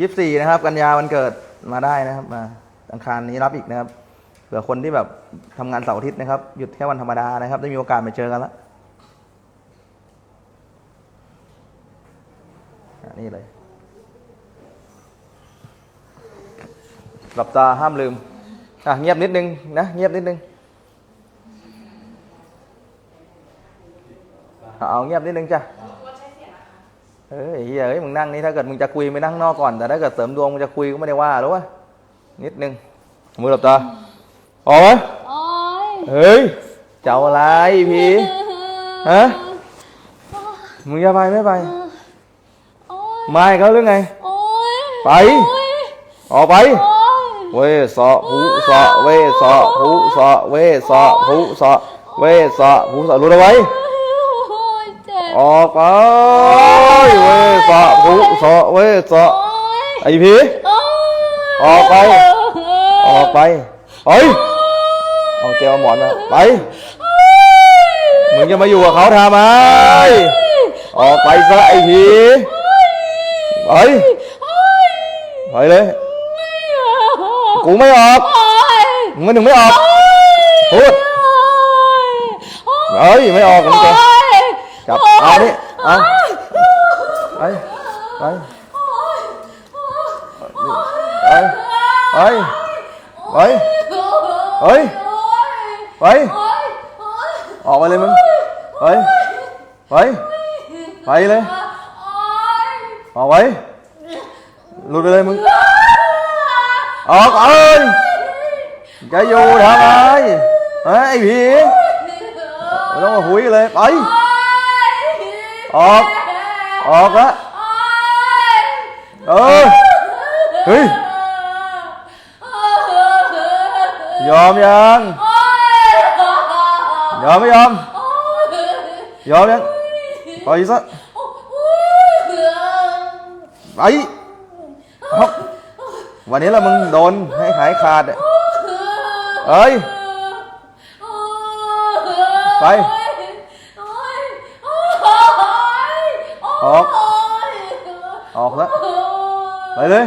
ยี่สิบสี่นะครับ กันยาวันเกิดมาได้นะครับ มาอังคารนี้รับอีกนะครับเผื่อคนที่แบบทำงานเสาร์อาทิตย์นะครับ หยุดแค่วันธรรมดานะครับ ได้มีโอกาสไปเจอกันแล้วอะนี่เลยหลับตาห้ามลืม อะ เงียบนิดนึงนะ เงียบนิดนึง เอาเงียบนิดนึงจ้ะ เฮ้ยเหี้ยเฮ้ยมึงนั่งนี่ถ้าเกิดมึงจะคุยไม่นั่งนอกก่อน แต่ถ้าเกิดเสริมดวงมึงจะคุยก็ไม่ได้ว่าหรอกวะนิดนึงมือหลับตาออกไหมโอ๊ยเฮ้ยเจ้าอะไรพี่ฮะมึงจะไปไม่ไปโอ๊ยไม่เขาหรือไงโอ๊ยไปโอ๊ยออกไปโอ๊ยเวสะหูสะเวสะหูสะเวสะหูสะเวสะหูสะรู้เอาไว้โอ๊ยเจ็บ ออกไปเว้ยสะหูสะเว้ยสะโอ๊ยไอผีโอ๊ยอกไป ออกไปเฮ้ยเอาเจลหมอนมาไปมึงจะมาอยู่กับเขาทำไมออกไปซะไอ้ผีไปไปเลยกูไม่ออกมึงไม่ถึงไม่ออกพูดเอ้ยไม่ออกมึงไป ไปไปเลยออกไปหลุดไปเลยมึงออกเอ้ยจะอยู่ทำไมเฮ้ยไอองมาหุยเลยไปออก ออกละเออ เฮ้ย ยอมยัง ยอมไม่ยอม ยอมยังไปซะไปเอาวันนี้ละมึงโดนให้หายขาดเอ้ย ไป ออก ออกแล้วไปเลย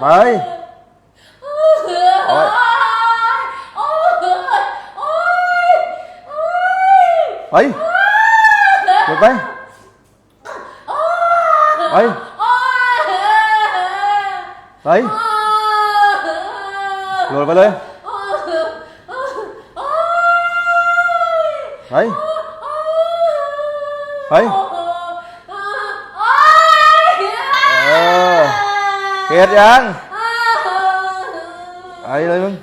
ไปเอาไว้ไปหยุดไปไปไปหลุดไปเลยไป ไปเออเกลียดยังไปเลยมึง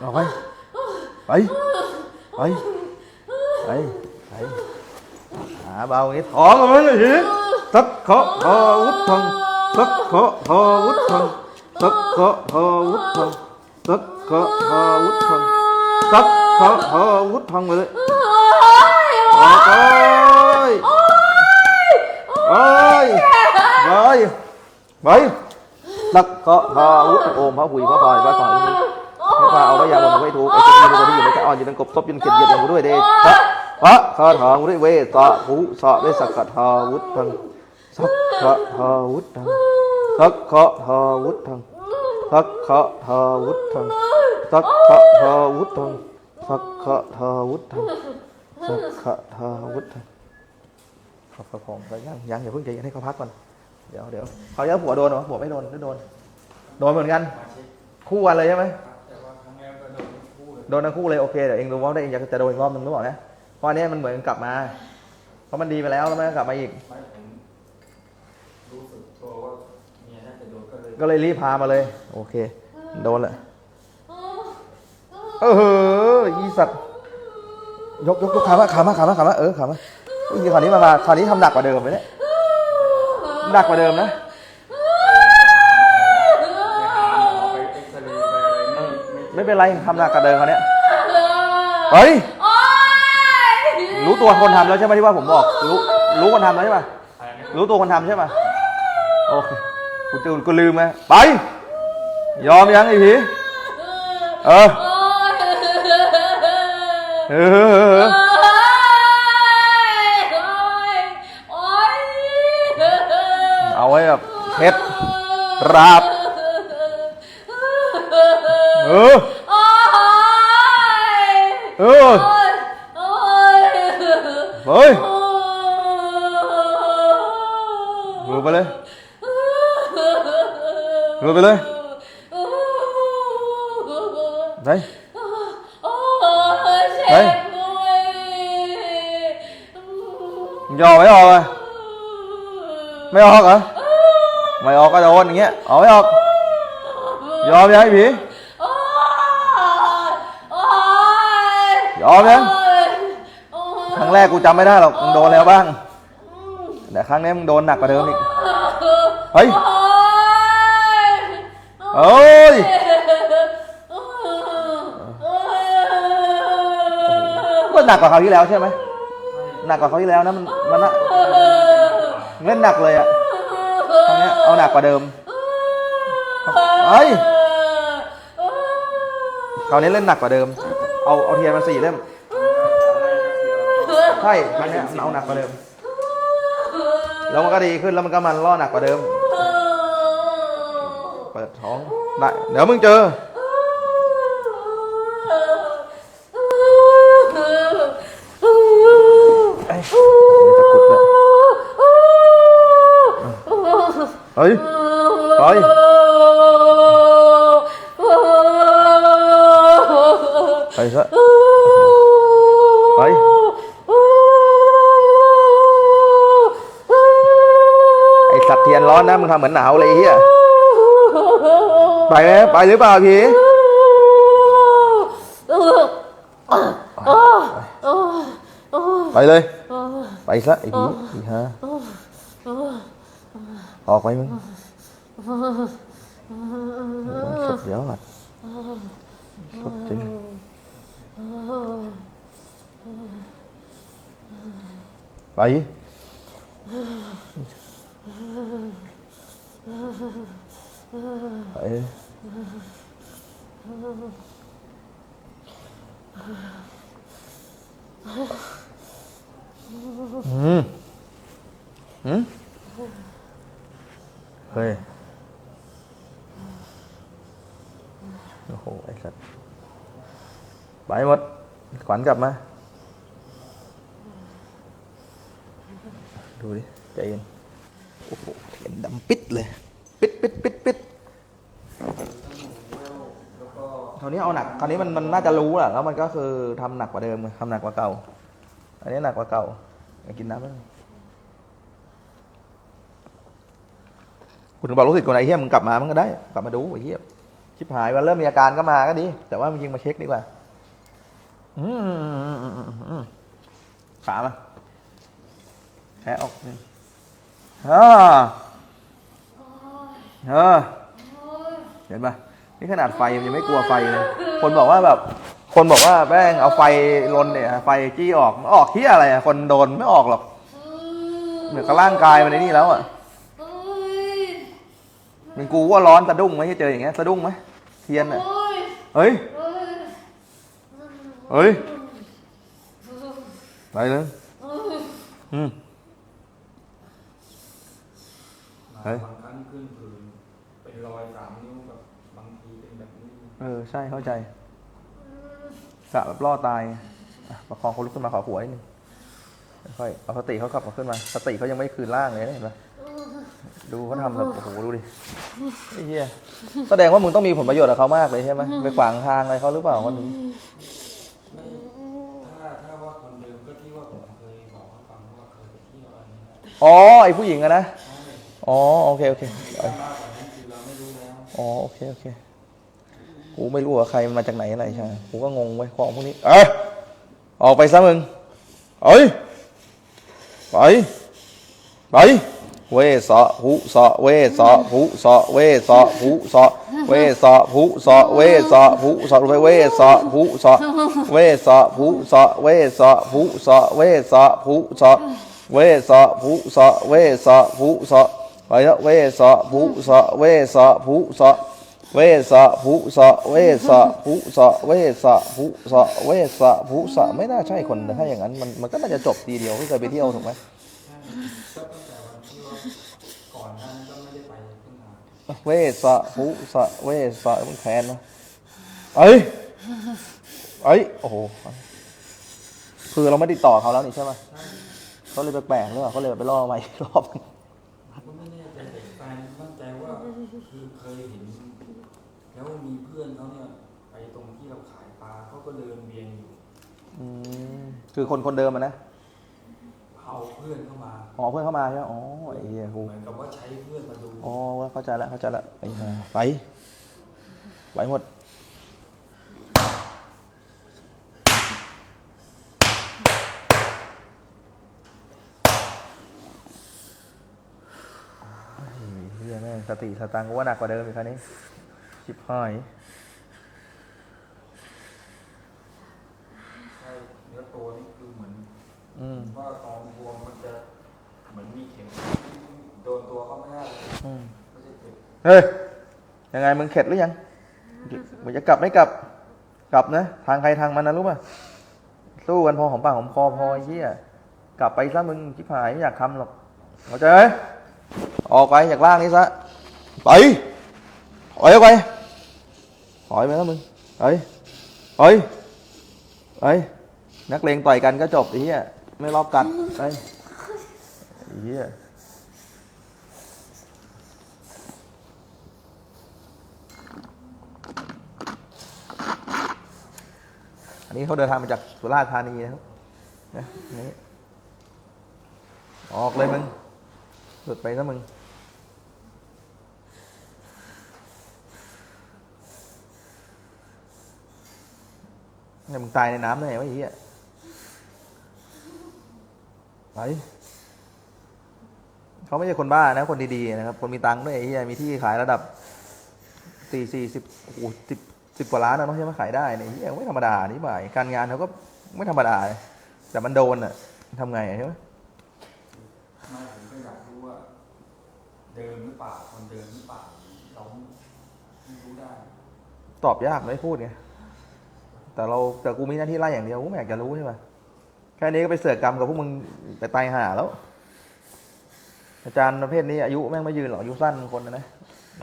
ออกไปไปไปไปไปหาเบาอย่างนี้ถอนออกมาเลยสิสักเคาะทอวุฒทังสักเคาะทอวุฒทังสักเคาะทอวุฒทังสักเคาะทอวุฒทังสัก เคาะทอวุฒทังไปเลยออกไปไปไปไปสักเคาะทอวุฒโอมพระหุยพระพายพระสารีพระพาเอาพระยาบนไว้ถูกไอ้ที่มีตัวที่อยู่ในกระอ่อนอยู่ในกบซบยืนเขียนเยียดอย่างกูด้วยเดชะพระคาถาวุฒิเวสะหุสะเวสักขะทาวุฒทังสักขะทาวุธังสักขะทาวุธังสักขะทาวุธังสักขะทาวุธัง สักขะทาวุธังสักขะทาวุธังขอบผมไปยังยังอย่าเพิ่งใจเย็นให้เขาพักก่อน เดี๋ยวเดี๋ยวเขายังผัวโดนเหรอผัวไม่โดนไม่โดน โดนเหมือนกัน คู่กันเลยใช่ไหมโดนทั้งคู่เลยโอเคเดี๋ยวเองรู้ว่าได้เองจะโดนอีกรอบนึงหรือเปล่านะเพราะอันนี้มันเหมือนกลับมา เพราะมันดีไปแล้วแล้วมันก็กลับมาอีกรู้สึกตัวว่าเมียน่าจะโดนก็เลยก็เลยรีบพามาเลย โอเค โดนแหละเอ ออีสัตว์ยกยกยกขามาขามาขามาขามาเออขามาอุ้ยคราวนี้มามาคราวนี้ทำหนักกว่าเดิมไหมเนี่ยหนักกว่าเดิมนะไม่เป็นไรทำหนักกว่าเดิมคราวเนี้ยเฮ้ยรู้ตัวคนทำแล้วใช่ไหมที่ว่าผมบอกรู้รู้คนทำแล้วใช่ป่ะอะไรนะรู้ตัวคนทำใช่ป่ะโอเคกูจะกูลืมไหมไป ยอมยังไอ้ผีเออ เออโอ๊ยเอาไว้แบบเม็ดราบ เออโอ๊ยเออโอ๊ยเฮ้ยรูไปเลยรูไปเลยไมึงจะออกไม่ออกเลยไม่ออกเหรอไม่ออกก็โดนอย่างเงี้ยออกไม่ออก ยอมยังไอ้ผียอมยังครั้งแรกกูจำไม่ได้หรอกมึงโดนแล้วบ้างแต่ครั้งนี้มึงโดนหนักกว่าเดิมอีกเฮ้ยเอ้ยก็หนักกว่าคราวที่แล้วใช่ไหม หนักกว่าคราวที่แล้วนะมันมันน่ะเล่นหนักเลยอะครั้งเนี้ยเอาหนักกว่าเดิมเฮ้ยคราวนี้เล่นหนักกว่าเดิม เอาเอาเทียนมาสี่เล่มใช่ครั้งเนี้ยเอาหนักกว่าเดิม แล้วมันก็ดีขึ้นแล้วมันก็มันล่อหนักกว่าเดิม เปิดท้องได้เดี๋ยวมึงเจอ ไอ้ไม่ตะกรุดด้วยเฮ้ยเฮ้ยไปซะไปไอสัตว์เทียนร้อนนะมึงทำเหมือนหนาวเลยไอ้เฮียไปไหมไปหรือเปล่าพี่ไปเลย ไปซะไอ้ผีไอ้ฮะ ออกไปมึงสุดยอดสุดจริงไปไปอืมอืมเฮ้ย โอ้โห ไอ้สัตว์ไปหมด ขวัญ กลับมา ดูดิ ใจเย็น โอ้โหเห็นดำปิดเลย ปิดปิดปิดปิดคราวนี้เอาหนัก คราวนี้มันมันน่าจะรู้แหละแล้วมันก็คือทำหนักกว่าเดิมไงทำหนักกว่าเก่า อันนี้หนักกว่าเก่ากินน้ำไหมคุณบอกรู้สึกคนไอ้เหี้ยมึงกลับมามันก็ได้ กลับมาดูไอ้เหี้ยชิบหายวันเริ่มมีอาการก็มาก็ดี แต่ว่ามึงยิงมาเช็คดีกว่า อืมอืมอืมอืมอืมขามาแค่ออกนี่ฮ่าเออเห็นปะนี่ขนาดไฟมันยังไม่กลัวไฟเลย คนบอกว่าแบบ คนบอกว่าแม่งเอาไฟลนเนี่ย ไฟจี้ออกมันออกที่อะไรอะคนโดนไม่ออกหรอกเหมือนกับร่างกายมันในนี่แล้วอะมันกูว่าร้อนสะดุ้งไหมที่เจออย่างเงี้ยสะดุ้งไหมเทียนอะเฮ้ย เฮ้ยไปเลยอืมเฮ้ยบางครั้งขึ้นผื่นเป็นรอยสามนิ้วแบบบางทีเป็นแบบนี้เออ ใช่เข้าใจกะแบบล่อตายอะประคองเขาลุกขึ้นมาขอหัวนิดนึงค่อยๆเอาสติเขากลับมาขึ้นมา สติเขายังไม่คืนร่างเลยนะเห็นปะดูเขาทำแบบโอ้โหดูดิไอ้เหี้ยแสดงว่ามึงต้องมีผลประโยชน์กับเขามากเลยใช่ไหมไปขวางทางอะไรเขาหรือเปล่าวันนี้ อ๋อไอผู้หญิงอะนะ อ๋อโอเคโอเคอ๋อโอเคโอเคกูไม่รู้ว่าใครมาจากไหนอะไรใช่กูก็งงไว้ของพวกนี้ เออออกไปซะมึงเอ้ยไปไปเวสะหุสะเวสะหุสะเวสะหุสะเวสะหุสะเวสะหุสะรู้ไหเวสะหุสะเวสะหุสะเวสะหุสะเวสะหุสะ เวสะหุสะเวสะหุสะไปละเวสะหุสะเวสะหุสะเวสะภุสะเวสะภุสะเวสะภุสะเวสะภุสะไม่น่าใช่คนถ้าอย่างนั้นมันมันก็น่าจะจบทีเดียวไม่เคยไปเที่ยวถูกไหมเวสะภุสะเวสะมึงแคนนะเอ้ยเอ้ยโอ้โหคือเราไม่ติดต่อเขาแล้วนี่ใช่ไหม เขาเลยแปลกๆหรือเปล่าเขาเลยไปล่อมาอีกรอบหนึ่งผมก็ไม่แน่ใจแต่แฟนมั่นใจว่าคือเคยเห็น แล้วมีเพื่อนเขาเนี่ยไปตรงที่เราขายปลาเขาก็เดินเวียนอยู่อืมคือคนคนเดิมอะนะเอาเพื่อนเข้ามาอ๋อเพื่อนเข้ามาใช่ไหมอ๋อไอ้เหี้ยกูเหมือนกับว่าใช้เพื่อนมาดูอ๋อเข้าใจแล้วเข้าใจแล้วไอ้ห่าไป ไปหมดเฮ้ยเฮียแม่งส ติสตังค์กูว่าหนักกว่าเดิมอีกครั้นี้ชิบหายใช่เนื้อตัวนี่คือเหมือนอืมว่าตอนบวมมันจะเหมือนมีเข็มโดนตัวเขาไม่ได้เลยอืมไม่ใช่เจ็บเฮ้ยยังไงมึงเข็ดหรือยังมึงจะกลับไม่กลับ กลับนะ ทางใครทางมันนะรู้ป่ะสู้กันพอหอมปากหอมคอพอไอ้เหี้ยกลับไปซะมึงชิบหายไม่อยากทำหรอกเข้าใจไหมออกไปจากล่างนี้ซะ ไปถอยออกไปถอยไปแล้วมึงไปไปไปนักเลงต่อยกันก็จบไอ้เหี้ยไม่รอบกัดไปไอ้เหี้ยอันนี้เขาเดินทางมาจากสุราษฎร์ธานีนะครับนะนี่ออกเลยมึงหลุดไปซะมึง เนี่ยมึงตายในน้ำได้ไงวะไอ้เหี้ยไปเขาไม่ใช่คนบ้านะ คนดีๆนะครับ คนมีตังค์ด้วยไอ้เหี้ยมีที่ขายระดับสี่สี่สิบโอ้โหสิบสิบกว่าล้านนะต้องใช่ไหมขายได้เนี่ยไอ้เหี้ยไม่ธรรมดานี่บ่ายการงานเขาก็ไม่ธรรมดา แต่มันโดนอะทำไงอะใช่ไหมไม่ผมก็อยากรู้ว่า เดินหรือเปล่าคนเดินหรือเปล่าเราไม่รู้ได้ ตอบยากไม่พูดไง แต่เราแต่กูมีหน้าที่ไล่อย่างเดียวกูไม่อยากจะรู้ใช่ไหมแค่นี้ก็ไปเสือกกรรมกับพวกมึงไปตายห่าแล้ว อาจารย์ประเภทนี้อายุแม่งไม่ยืนหรอกอายุสั้นคนนะ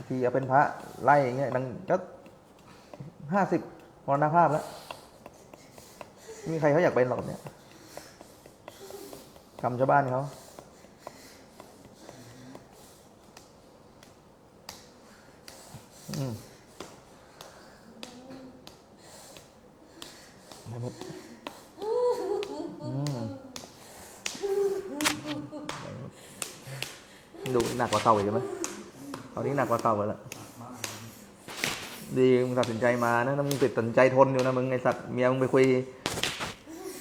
ทีเอาเป็นพระไล่อย่างเงี้ยนังก็ห้าสิบมรณภาพแล้วมีใครเขาอยากเป็นหรอกเนี้ยกรรมชาวบ้านเขาอืม ได้หมดอืมดูหนักกว่าเต่าอีกใช่ไหมตอนนี้หนักกว่าเต่าเลยล่ะมากดีมึงตัดสินใจมานะถ้ามึงติดตัดสินใจทนอยู่นะมึงไอสัตว์เมียมึงไปคุย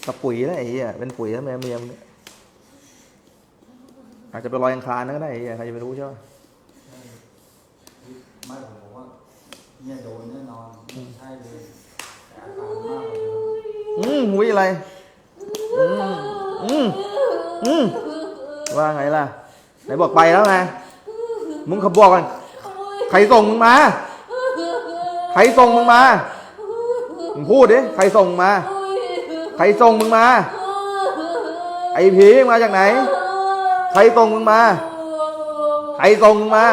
กับปุ๋ยแล้วไอ้เหี้ยเป็นปุ๋ยแล้วเมียเมียมึงเนี่ยอาจจะไปลอยอังคารนะก็ได้ไอ้เหี้ยใครจะไปรู้ใช่ไหมไม่ผมบอกว่าเนี่ยโดนแน่นอนใช่เลย อืมหุยอะไร อืมอืมอืมว่าไงล่ะ ไหนบอกไปแล้วไง มึงขับบอกกัน ใครส่งมึงมา ใครส่งมึงมา มึงพูดดิ ใครส่งมา ใครส่งมึงมา ไอ้ผีมาจากไหน ใครส่งมึงมา ใครส่งมึงมา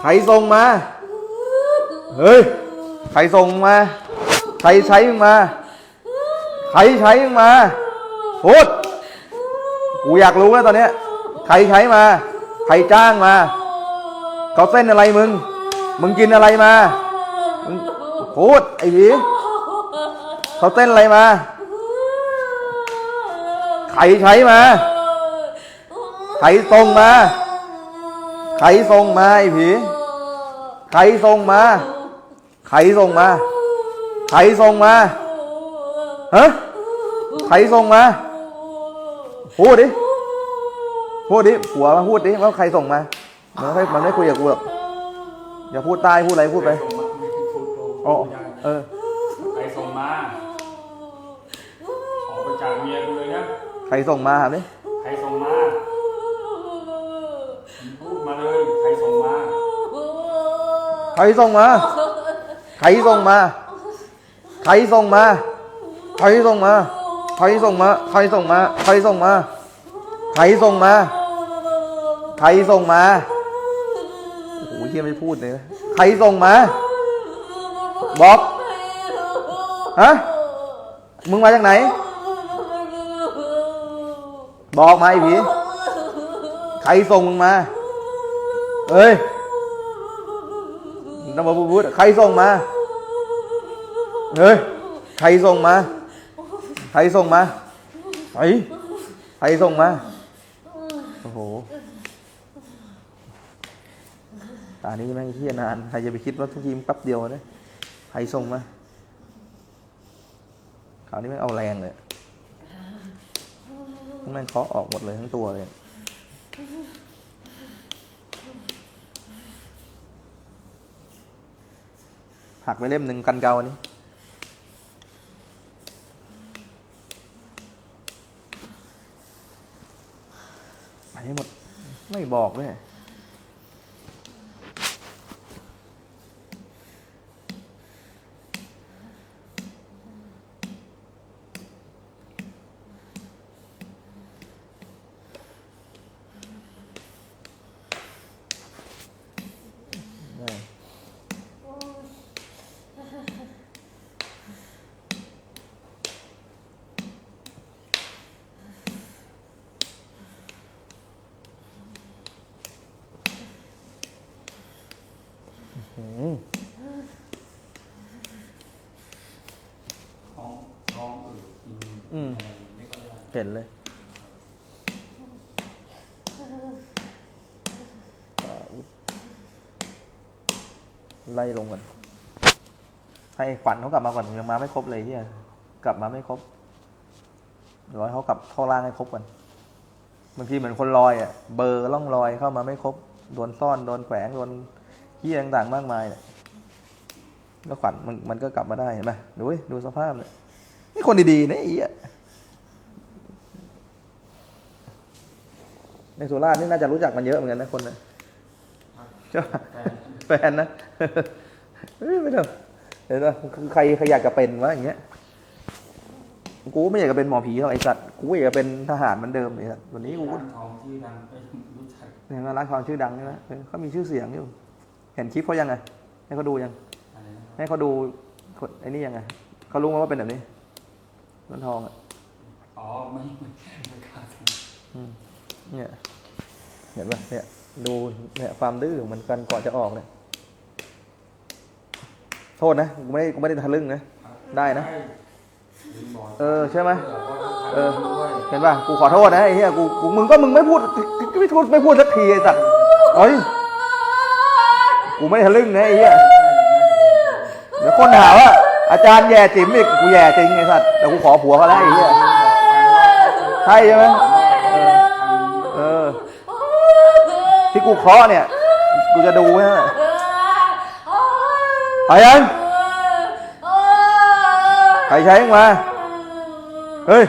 ใครส่งมา เฮ้ย ใครส่งมา ใครใช้มึงมา ครใช้มึงมาพูดกูอยากรู้แล้วตอนเนี้ย ใครใช้มา ใครจ้างมา เขาเส้นอะไรมึง มึงกินอะไรมามึงพูดไอ้ผีเขาเต้นอะไรมา ใครใช้มา ใครส่งมา ใครส่งมาไอ้ผี ใครส่งมา ใครส่งมา ใครส่งมาฮะ ใครส่งมา พูดดิ พูดดิ ผัวมาพูดดิว่าใครส่งมา มันไม่มันไม่คุยกับกูหรอกอย่าพูดใต้พูดอะไรพูดไปส่งมาไม่พูดโกงอ๋อไม่ได้เออ ใครส่งมาออกไปจากเมียกูเลยนะ ใครส่งมาถามดิใครส่งมามึงพูดมาเลย ใครส่งมา ใครส่งมา ใครส่งมา ใครส่งมา ใครส่งมา ใครส่งมา ใครส่งมา ใครส่งมา ใครส่งมา ใครส่งมา โอ้โหเฮียไม่พูดเลยนะใครส่งมา บอก ฮะ มึงมาจากไหน บอกมาไอ้ผี ใครส่งมึงมา เอ้ยน้ำมาพูดใครส่งมา เฮ้ย ใครส่งมา รส่งมาไอใครส่งมาโอ้โหตานี้แม่งเที่ยนานใครจะไปคิดว่าทุกทีมแป๊บเดียวนะใครส่งมาคราวนี้แม่งเอาแรงเลยแม่งเคาะออกหมดเลยทั้งตัวเลยหักไปเล่มหนึ่งกันเกาอันนี้ ให้หมด ไม่บอกเลย ท้องท้องอืดกินอืม อะไรไม่ค่อยได้เห็นเลยไล่ลงก่อนให้ขวัญเขากลับมาก่อนยังมาไม่ครบเลยเฮียกลับมาไม่ครบเดี๋ยเขากลับเข้าล่างให้ครบก่อนบางทีเหมือนคนลอยอะ เบอร์ล่องลอยเข้ามาไม่ครบ โดนซ่อน โดนแฝงโดน เฮียต่างๆมากมายเนี่ยแล้วขวัญมันมันก็กลับมาได้เห็นไหมดูดิดูสภาพเนี่ยนี่คนดีๆนะไอ้เหี้ยในสุราษฎร์นี่น่าจะรู้จักมันเยอะเหมือนกันนะคนนะใช่ปะแต่แฟนนะเฮ้ยไม่เถอะเดี๋ยวนะคือใครใครอยากจะเป็นวะอย่างเงี้ยกูไม่อยากจะเป็นหมอผีหรอกไอสัตว์กูอยากจะเป็นทหารเหมือนเดิมไอสัตว์วันนี้กูก็ร้านทองที่ดังไปรู้จักเนี่ยร้านทองชื่อดังใช่ไหมเออเขามีชื่อเสียงอยู่ เห็นคลิปเขายังไงให้เขาดูยังอะไรนะครับให้เขาดูคนไอ้นี่ยังไงเขารู้ไหมว่าเป็นแบบนี้ร้านทองอะอ๋อไม่ไม่ไม่กล้าทอืมเนี่ยเห็นปะเนี่ยดูเนี่ยความดื้อของมันกันก่อนจะออกเนี่ยโทษนะกูไม่ได้กูไม่ได้ทะลึ่งนะำได้นะลืมบอกเออใช่ไหมเอเอออด้วยเห็นป่ะกูขอโทษนะไอ้เหี้ยกูกูมึงก็มึงไม่พูดไม่พูดไม่พูดสักทีไอ้สัตว์เฮ้ย กูไม่ทะลึ่งนะไอ้เหี้ยเดี๋ยวคนหาว่าอาจารย์แย่จิ๋มอีกกูแย่จริงไอ้สัตว์แต่กูขอผัวเขาแล้วไอ้เหี้ยใช่ใช่ไหมเออ ที่กูเคาะเนี่ย กูจะดูนะใครยังใครใช้มึงมาเฮ้ย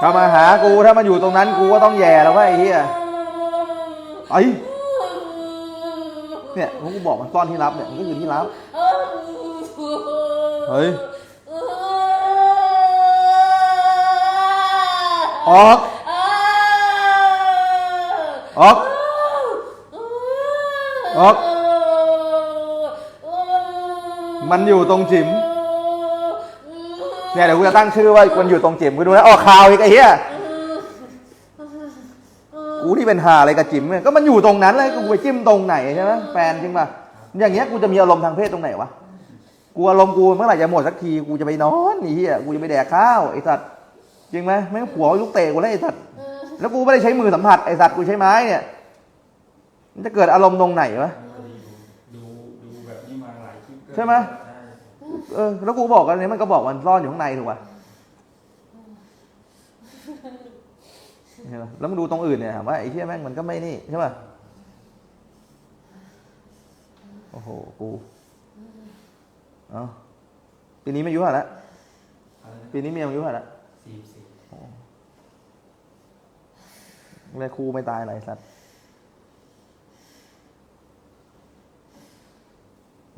ถ้ามาหากูถ้ามันอยู่ตรงนั้นกูก็ต้องแย่แล้วว่าไอ้เหี้ยไอ้เนี่ยกูบอกมันซ่อนที่ลับเนี่ยมันก็อยู่ที่ลับเฮ้ยออกออกออกมันอยู่ตรงจิ๋ม เนี่ยเดี๋ยวกูจะตั้งชื่อว่ามันอยู่ตรงจิ๋มกูดูนะออกข่าวอีกไอ้เหี้ยกูที่เป็นหาอะไรกับจิ๋มเนี่ยก็มันอยู่ตรงนั้นเลยกูไปจิ้มตรงไหนใช่ไหมแฟนจริงป่ะอย่างเงี้ยกูจะมีอารมณ์ทางเพศตรงไหนวะกูอารมณ์กูเมื่อไหร่จะหมดสักทีกูจะไปนอนไอ้เหี้ยกูจะไปแดกข้าวไอ้สัตว์จริงไหมแม่งผัวลูกเตะกูแล้วไอ้สัตว์แล้วกูไม่ได้ใช้มือสัมผัสไอ้สัตว์กูใช้ไม้เนี่ยมันจะเกิดอารมณ์ตรงไหนวะดูดูแบบนี้มาหลายคลิปก็ใช่ไหม เออแล้วกูบอกกันเนี้ยมันก็บอกมันซ่อนอยู่ข้างในถูกป่ะเห็นปะแล้วมึงดูตรงอื่นเนี่ยถามว่าไอ้เหี้ยแม่งมันก็ไม่นี่ใช่ป่ะโอ้โหกูเอ้าปีนี้ไม่อายุเท่าไหร่ละอะไรนะปีนี้เมียอายุเท่าไหร่ละสี่สิบแม่ครูไม่ตายอะไรสัตว์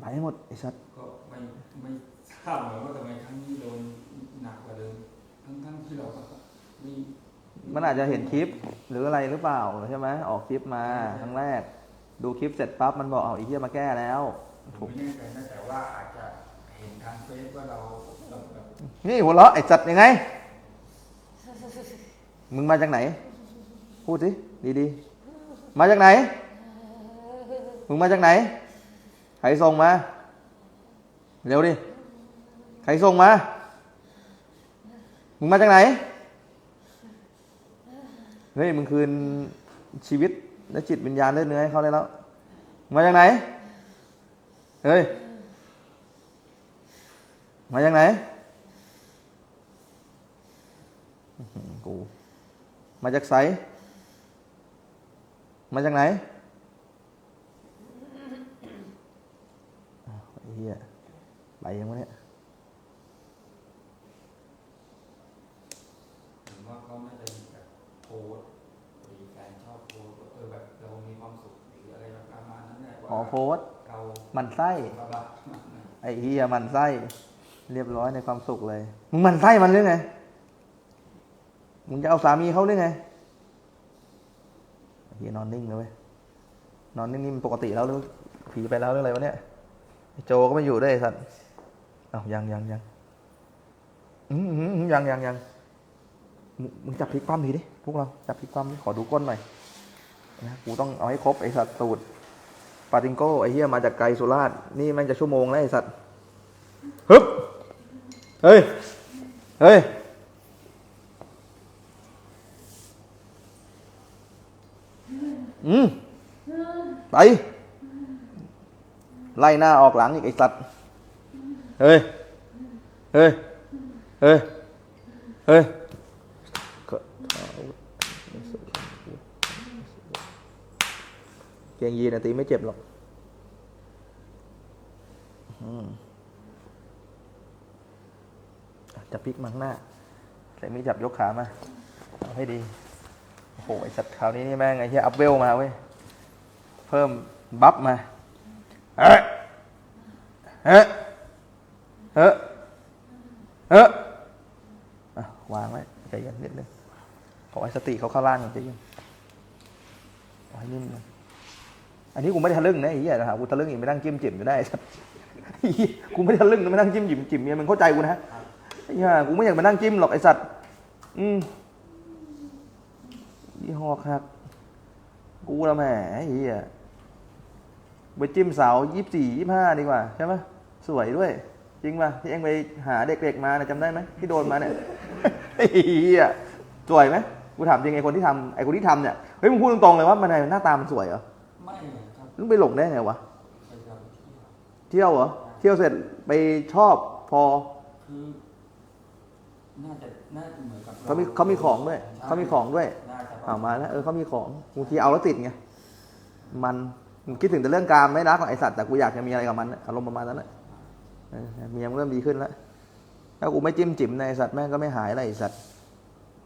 ไปให้หมดไอ้สัตว์ก็ไม่ไม่ทราบเหมือนว่าทำไมครั้งนี้โดนหนักกว่าเดิมทั้งทั้งที่เราก็ไม่มันอาจจะเห็นคลิปหรืออะไรหรือเปล่าใช่ไหมออกคลิปมาครั้งแรก ดูคลิปเสร็จปั๊บมันบอกเอาไอ้เหี้ยมาแก้แล้วผมไม่แน่ใจนะแต่ว่าอาจจะเห็นทางเฟซว่าเราเราแบบนี่หัวเราะไอ้สัตว์ยังไง มึงมาจากไหน พูดสิดีๆ มาจากไหน มึงมาจากไหน ใครส่งมา เร็วดิ ใครส่งมา มึงมาจากไหน เฮ้ย มึงคืนชีวิตและจิตวิญญาณเลือดเนื้อให้เขาได้แล้ว มาจากไหน เฮ้ย มาจากไหน กู มาจากไส มาจากไหนอ้าวไอ้เหี้ย ไปยังวะเนี่ยผมว่าเขาน่าจะมีแบบโพสต์มีการชอบโพสต์ว่าเออแบบเรามีความสุขหรืออะไรแบบประมาณนั้นแหละว่าอ๋อโพสต์เรามันไส้บาบาไอ้เหี้ยมันไส้ เรียบร้อยในความสุขเลย มึงมันไส้มันหรือไง มึงจะเอาสามีเขาหรือไงไอ้เหี้ยนอนนิ่งเลยเว้ยนอนนิ่งนี่มันปกติแล้วหรือผีไปแล้วหรืออะไรวะเนี่ยไอ้โจก็ไม่อยู่ด้วยไอ้สัตว์ อ้าวยังยังยังอืมอืมอืมยังยังยังมึงจับพลิกความดีดิพวกเราจับพลิกความขอดูก้นหน่อยนะกูต้องเอาให้ครบไอ้สัตว์สูตรปาติงโก้ไอ้เหี้ยมาจากไกลสุราษฎร์นี่แมันจะชั่วโมงแล้วไอ้สัตว์ฮึบเฮ้ยเฮ้ยอืมไปไล่หน้าออกหลังอีกไอ้สัตว์ เฮ้ย เฮ้ย เฮ้ย เฮ้ยก็เกงยีนตีไม่เจ็บหรอกจับพลิกมาข้างหน้าใส่มีจับยกขามาเอาให้ดี โอ้โหไอสัตว์คราวนี้นี่แม่งไอ้เหี้ยอัพเวลมาเว้ย เพิ่มบัฟมาเฮ้ยเฮ้ย เฮ้ยเฮ้อวางไว้ใจเย็นนิดนึงขอให้สติเขาเข้าล่างก่อนใจเย็นขอให้นิ่มลงอันนี้กูไม่ได้ทะลึ่งนะไอ้เหี้ยนะฮะกูทะลึ่งอีกไม่นั่งจิ้มจิ๋มอยู่ได้ไอ้สัสไอ้เหี้ยกูไม่ได้ทะลึ่งนะไม่นั่งจิ้มจิ๋มจิ๋มเนี่ยมึงเข้าใจกูนะไอ้เหี้ยกูไม่อยากมานั่งจิ้มหรอกไอ้สัตว์ อืมยี่ห้อครับ กูละแหมไอ้เหี้ยไปจิ้มเสาวยี่สี่ยี่ห้าดีกว่า ใช่ไหมสวยด้วย จริงป่ะที่เอ็งไปหาเด็กๆมาเนี่ยจำได้ไหมที่โดนมาเนี่ยไอ้เหี้ยสวยไหมกูถามจริงไอ้คนที่ทำไอ้คนที่ทำเนี่ยเฮ้ยมึงพูดตรงๆเลยว่ามันหน้าตามันสวยเหรอไม่ครับมึงไปหลงได้ไงวะไปทำเที่ยวเที่ยวเหรอเที่ยวเสร็จไปชอบพอคือน่าจะน่าจะเหมือนกับรเขามีเขามีของด้วยเขามีของด้วยน่าจะเอามาแล้วเออเขามีของบางทีเอาแล้วติดไงมันมึงคิดถึงแต่เรื่องการไม่รักของไอสัตว์แต่กูอยากจะมีอะไรกับมันน่ะอารมณ์ประมาณนั้นแหละ เออเมียมันเริ่มดีขึ้นแล้วถ้ากูไม่จิ้มจิ๋มในไอ้สัตว์แม่งก็ไม่หายอะไรไอสัตว์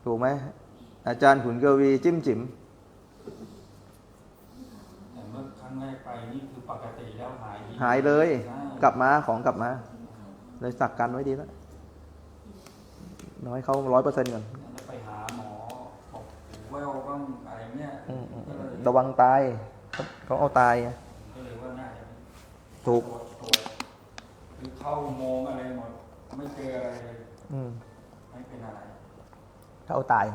ถูกไหมอาจารย์ขุนกวีจิ้มจิ๋มแต่เมื่อครั้งแรกไปนี่คือปกติแล้วหายดีหายเลยใช่กลับมาของกลับมาเลยสักกันไว้ดีแล้วน้อยเขาร้อยเปอร์เซ็นต์ก่อนแล้วไปหาหมอบอกหูแววบ้างอะไรเงี้ยอืมอืมก็เลยระวังตายเขาเขาเอาตายไงก็เลยว่าน่าจะถูกตรวจตรวจ คือเข้าอุโมงค์อะไรหมด ไม่เจออะไรเลย อืมไม่เป็นอะไรเขาเอาตาย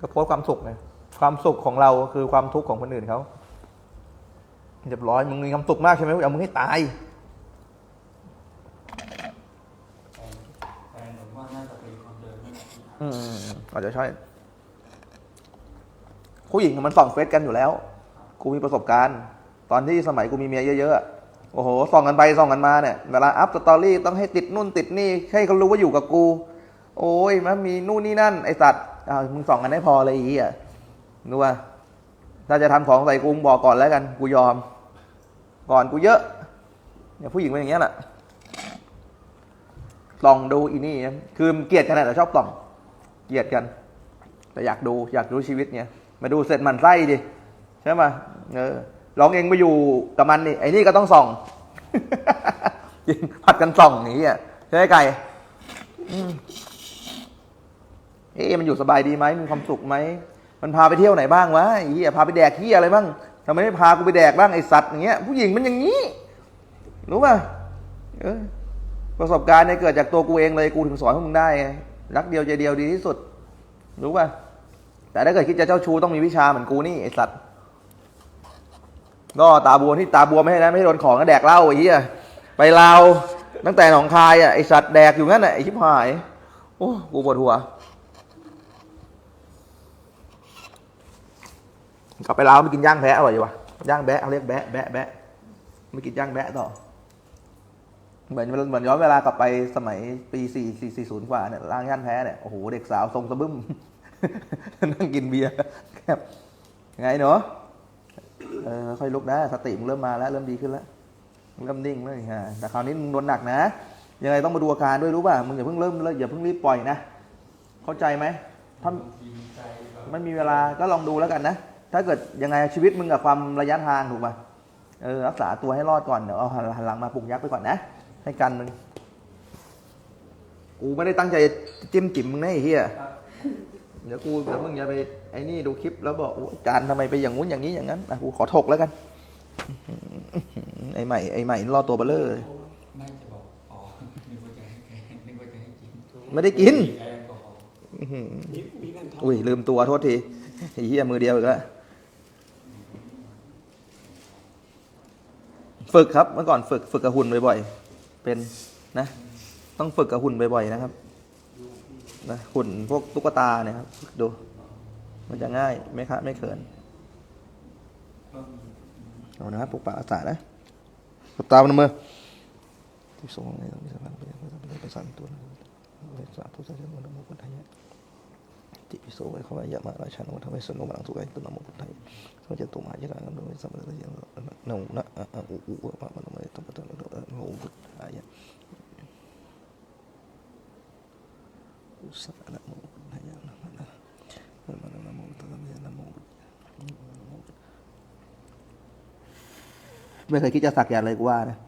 ก็โพสต์ความสุขไงความสุขของเราคือความทุกข์ของคนอื่นเขาเรียบร้อยมึงมีความสุขมากใช่ไหมเอามึงให้ตายแฟนแฟนผมว่าน่าจะเป็นคนเดิมนั่นแหละที่ทำอืมอาจจะใช่ผู้หญิงมันส่องเฟซกันอยู่แล้ว กูมีประสบการณ์ ตอนที่สมัยกูมีเมียเยอะๆอะ โอ้โหส่องกันไปส่องกันมาเนี่ยเวลาอัพสตอรี่ต้องให้ติดนู่นติดนี่ให้เขารู้ว่าอยู่กับกู โอ้ยมันมีนู่นนี่นั่นไอสัตว์อ้าวมึงส่องกันให้พอเลยอีอะรู้ว่า ถ้าจะทำของใส่กูบอกก่อนแล้วกัน กูยอม ก่อนกูเยอะเนี่ยผู้หญิงเป็นอย่างเงี้ยแหละส่องดูอีนี่คือเกลียดกันแหละแต่ชอบส่อง เกลียดกัน แต่อยากดูอยากดูชีวิตไงมาดูเสร็จหมันไส้ดิใช่ไหมเออ ลองเองไปอยู่กับมันนี่ไอ้นี่ก็ต้องส่องจริงผัดกันส่องอย่างนี้อะใช่ไหมไก่เอ๊ะมันอยู่สบายดีไหมมีความสุขไหมมันพาไปเที่ยวไหนบ้างวะไอ้เหี้ยพาไปแดกเหี้ยอะไรบ้างทำไมไม่พากูไปแดกบ้างไอสัตว์อย่างเงี้ย ผู้หญิงมันอย่างนี้ รู้ป่ะประสบการณ์เนี่ยเกิดจากตัวกูเองเลยกูถึงสอนพวกมึงได้ไงรักเดียวใจเดียวดีที่สุด รู้ป่ะแต่ถ้าเกิดคิดจะเจ้าชู้ต้องมีวิชาเหมือนกูนี่ไอสัตว์ ก็ตาบวมที่ตาบวมไม่ให้นะไม่ให้โดนของก็แดกเหล้าไอ้เหี้ยไปลาวตั้งแต่หนองคายอะไอสัตว์แดกอยู่งั้นอะไอชิบหายโอ้กูปวดหัว กลับไปลาวไม่กินย่างแพะอร่อยอยู่วะย่างแบะเขาเรียกแบะแบะแบะไม่กินย่างแบะต่อเหมือนเหมือนย้อนเวลากลับไปสมัยปีสี่สี่สี่ศูนย์กว่าเนี่ยร่างย่านแพ้เนี่ยโอ้โหเด็กสาวทรงสะบึ้ม นั่งกินเบียร์ครับไงเนาะ เออค่อยลุกนะสติมึงเริ่มมาแล้ว เริ่มดีขึ้นแล้วเริ่มนิ่งแล้วฮะแต่คราวนี้มึงโดนหนักนะ ยังไงต้องมาดูอาการด้วยรู้ป่ะมึงอย่าเพิ่งเริ่มอย่าเพิ่งรีบปล่อยนะ เข้าใจไหมถ้าไม่มีเวลาก็ลองดูแล้วกันนะ ถ้าเกิดยังไงชีวิตมึงกับความระยะทางถูกป่ะเออรักษาตัวให้รอดก่อนเดี๋ยวเอาหันหันหลังมาปลุกยักษ์ไปก่อนนะ ให้กันมึงกูไม่ได้ตั้งใจจิ้มจิ๋มมึงนะไอ้เหี้ย เดี๋ยวกูเดี๋ยวมึงอย่าไปไอ้นี่ดูคลิปแล้วบอกโอ้ยอาจารย์ทำไมไปอย่างงู้นอย่างนี้อย่างนั้นอะกูขอถกแล้วกันไอ้ใหม่ไอ้ใหม่รอตัวเบลเลอร์เลยไม่จะบอกอ๋อนึกว่าจะให้แกนึกว่าจะให้กินไม่ได้กินแอลกอฮอล์อื้อหือมีมีการทำอุ้ยลืมตัวโทษทีไอ้เหี้ยมือเดียวอีกแล้วฝึกครับเมื่อก่อนฝึกฝึกกับหุ่นบ่อยๆเป็นนะ ต้องฝึกกับหุ่นบ่อยๆนะครับ นะหุ่นพวกตุ๊กตาเนี่ยครับดู มันจะง่ายไม่คะไม่เขินเอานะครับปลุกปาอาสานะหลับตาพนมือที่ทรงในต้องมีสัมพันธ์ไปยังไปไปสั่นตัวนะไปสาธุสาธุนโมพุทธายะติปิโสไว้ขวายะมาราชานุทำให้สนุกมังสุไกตุนโมพุทธายะสมัจตุมหายะรังโดยสัมปะยังนงนะอะอะอุอุปะมะนมะตัมปะตังโมพุทธายะอุ สะนะโมพุทธายะนะมะนะมะนะโมตัสสะนะโมไม่เคยคิดจะสักยันเลยกูว่านะ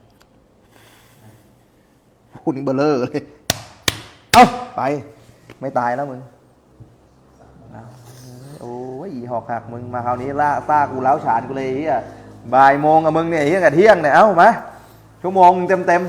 คุณนี่เบลเลอร์เลย เอ้าไป ไม่ตายแล้วมึงโอ้ยหอกหักมึงมาคราวนี้ล่าซ่ากูเล้าฉานกูเลยเฮียบ่ายโมงกับมึงเนี่ยเฮียกับเที่ยงเนี่ยเอ้ามาชั่วโมงเต็มเต็ม